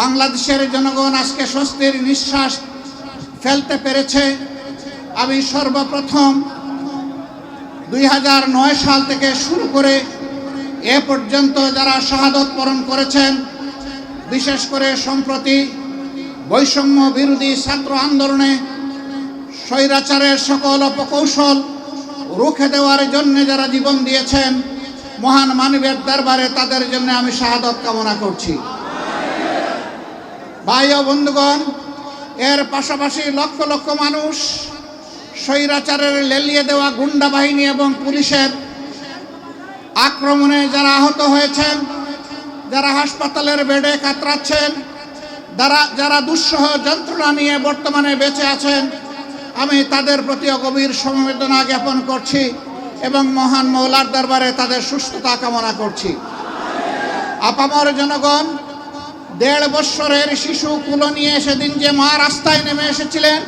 বাংলাদেশের জনগণ আজকে স্বস্তির নিঃশ্বাস ফেলতে পেরেছে। আমি সর্বপ্রথম দুই হাজার নয় সাল থেকে শুরু করে এ পর্যন্ত যারা শাহাদত বরণ করেছেন, বিশেষ করে সম্প্রতি বৈষম্য বিরোধী ছাত্র আন্দোলনে স্বৈরাচারের সকল অপকৌশল রুখে দেওয়ার জন্য যারা জীবন দিয়েছেন, মহান মানবের দরবারে তাদের জন্য আমি শাহাদত কামনা করছি। ভাই ও বন্ধুগণ, এর পাশাপাশি লক্ষ লক্ষ মানুষ স্বৈরাচারের লেলিয়ে দেওয়া গুন্ডা বাহিনী এবং পুলিশের আক্রমণে যারা আহত হয়েছেন, যারা হাসপাতালের বেডে কাতরাচ্ছেন, যারা যারা দুঃসহ যন্ত্রণা নিয়ে বর্তমানে বেঁচে আছেন, আমি তাদের প্রতি গভীর সমবেদনা জ্ঞাপন করছি এবং মহান মৌলার দরবারে তাদের সুস্থতা কামনা করছি। আপামর জনগণ দেড় বৎসরের শিশু কুলো নিয়ে সেদিন যে মা রাস্তায় নেমে এসেছিলেন,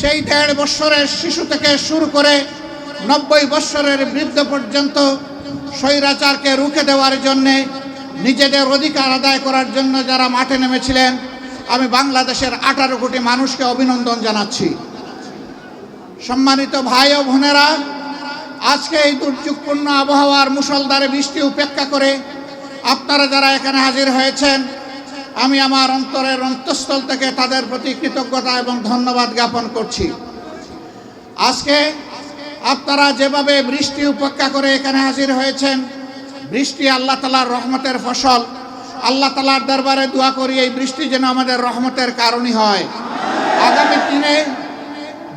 সেই দেড় বৎসরের শিশু থেকে শুরু করে নব্বই বৎসরের বৃদ্ধ পর্যন্ত স্বৈরাচারকে রুখে দেওয়ার জন্যে, নিজেদের অধিকার আদায় করার জন্য যারা মাঠে নেমেছিলেন, আমি বাংলাদেশের আঠারো কোটি মানুষকে অভিনন্দন জানাচ্ছি। সম্মানিত ভাই ও বোনেরা, আজকে এই দুর্যোগপূর্ণ আবহাওয়ার মুসলধারে বৃষ্টি উপেক্ষা করে আপনারা যারা এখানে হাজির হয়েছেন আমি আমার অন্তরের অন্তঃস্থল থেকে তাদের প্রতি কৃতজ্ঞতা এবং ধন্যবাদ জ্ঞাপন করছি। আজকে আপনারা যেভাবে বৃষ্টি উপেক্ষা করে এখানে হাজির হয়েছেন, বৃষ্টি আল্লাহ তালার রহমতের ফসল। আল্লাহ তালার দরবারে দোয়া করি এই বৃষ্টি যেন আমাদের রহমতের কারণই হয়। আগামী দিনে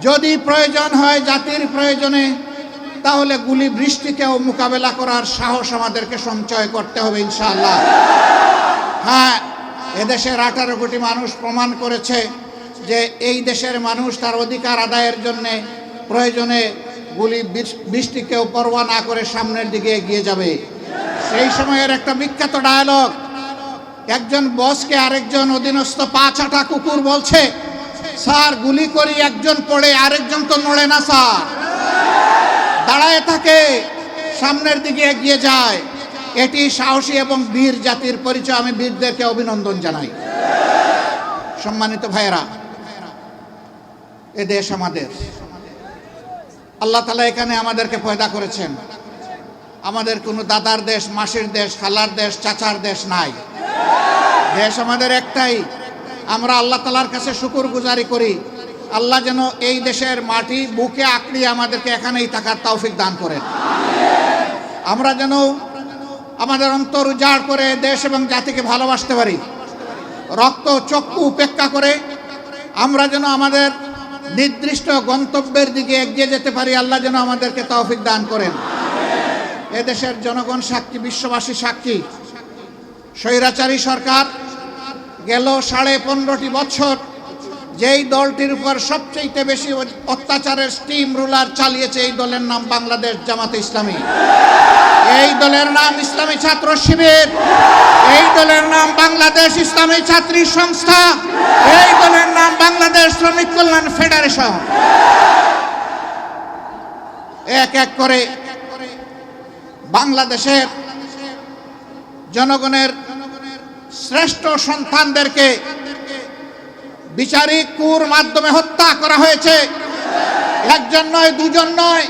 যদি প্রয়োজন হয় জাতির প্রয়োজনে, তাহলে গুলি বৃষ্টিকেও মোকাবেলা করার সাহস আমাদেরকে সঞ্চয় করতে হবে ইনশাআল্লাহ। হ্যাঁ এদেশের আঠারো কোটি মানুষ প্রমাণ করেছে যে এই দেশের মানুষ তার অধিকার আদায়ের জন্যে প্রয়োজনে গুলি বৃষ্টিকেও পরোয়া না করে সামনের দিকে এগিয়ে যাবে। সেই সময়ের একটা বিখ্যাত ডায়ালগ একজন বসকে আরেকজন অধীনস্থ পাঁচ আটা কুকুর বলছে, স্যার, গুলি করি, একজন পড়ে, আরেকজন তো নড়ে না, স্যার। দাঁড়ায় থাকে, সামনের দিকে এগিয়ে যায়। এটি সাহসী এবং বীর জাতির পরিচয়। আমি বীরদেরকে অভিনন্দন জানাই। সম্মানিত ভাইয়েরা, এ দেশ আমাদের। আল্লাহ তালা এখানে আমাদেরকে পয়দা করেছেন। আমাদের কোনো দাদার দেশ, মাসির দেশ, খালার দেশ, চাচার দেশ নাই। দেশ আমাদের একটাই। আমরা আল্লাহ তালার কাছে শুকুর গুজারি করি। আল্লাহ যেন এই দেশের মাটি, বুকে আঁকড়িয়ে আমাদেরকে এখানেই থাকার তৌফিক দান করেন। আমরা যেন আমাদের অন্তর উজাড় করে দেশ এবং জাতিকে ভালোবাসতে পারি। রক্ত, চক্ষু উপেক্ষা করে আমরা যেন আমাদের নির্দিষ্ট গন্তব্যের দিকে এগিয়ে যেতে পারি, আল্লাহ যেন আমাদেরকে তৌফিক দান করেন। এদেশের জনগণ সাক্ষী, বিশ্ববাসী সাক্ষী। স্বৈরাচারী সরকার গেল সাড়ে পনেরোটি বছর যেই দলটির উপর সবচেয়ে বেশি অত্যাচারের স্টিম রুলার চালিয়েছে এই দলের নাম বাংলাদেশ জামাতে ইসলামী। এই দলের নাম ইসলামী ছাত্র শিবির। এই দলের নাম বাংলাদেশ ইসলামী ছাত্রী সংস্থা। এই দলের নাম বাংলাদেশ শ্রমিক কল্যাণ ফেডারেশন। এক এক করে বাংলাদেশের জনগণের শ্রেষ্ঠ সন্তানদেরকে বিচারিক কুর মাধ্যমে হত্যা করা হয়েছে। একজন নয়, দুজন নয়,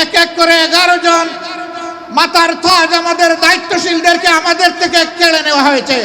এক এক করে এগারো জন। মাতার থাজ আমাদের দায়িত্বশীলদেরকে আমাদের থেকে কেড়ে নেওয়া হয়েছে।